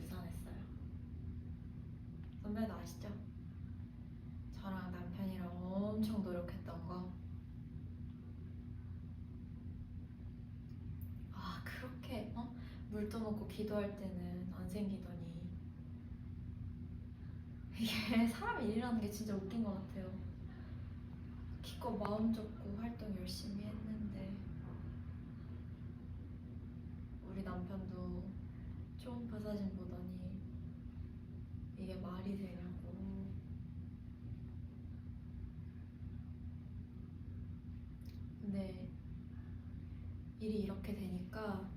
부산했어요. 선배도 아시죠? 저랑 남편이랑 엄청 노력했던 거. 아 그렇게 어? 물도 먹고 기도할 때는 안 생기더니 이게 사람 일이라는 게 진짜 웃긴 것 같아요. 기껏 마음 접고 활동 열심히 했는데 우리 남편도 보더니 이게 말이 되냐고 근데 일이 이렇게 되니까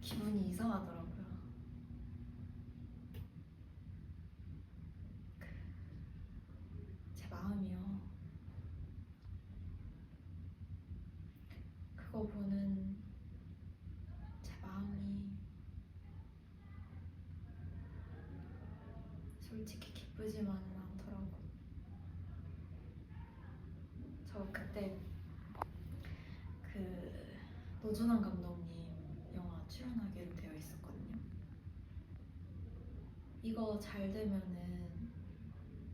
기분이 이상하더라고요. 제 마음이요. 그거 보는 제 마음이 솔직히 기쁘지만은 않더라고. 저 그때 그 노준환 감독님 영화 출연하기로 되어 있었거든요. 이거 잘 되면은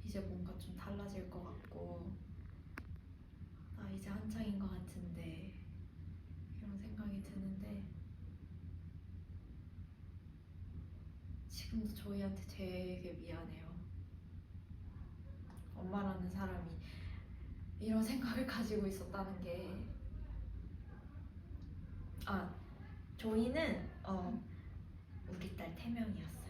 이제 뭔가 좀 달라질 것 같고 나 이제 한창인 것 같은데 이런 생각이 드는데 지금도 저희한테 되게 미안해요. 엄마라는 사람이 이런 생각을 가지고 있었다는 게 아, 저희는 어 우리 딸 태명이었어요.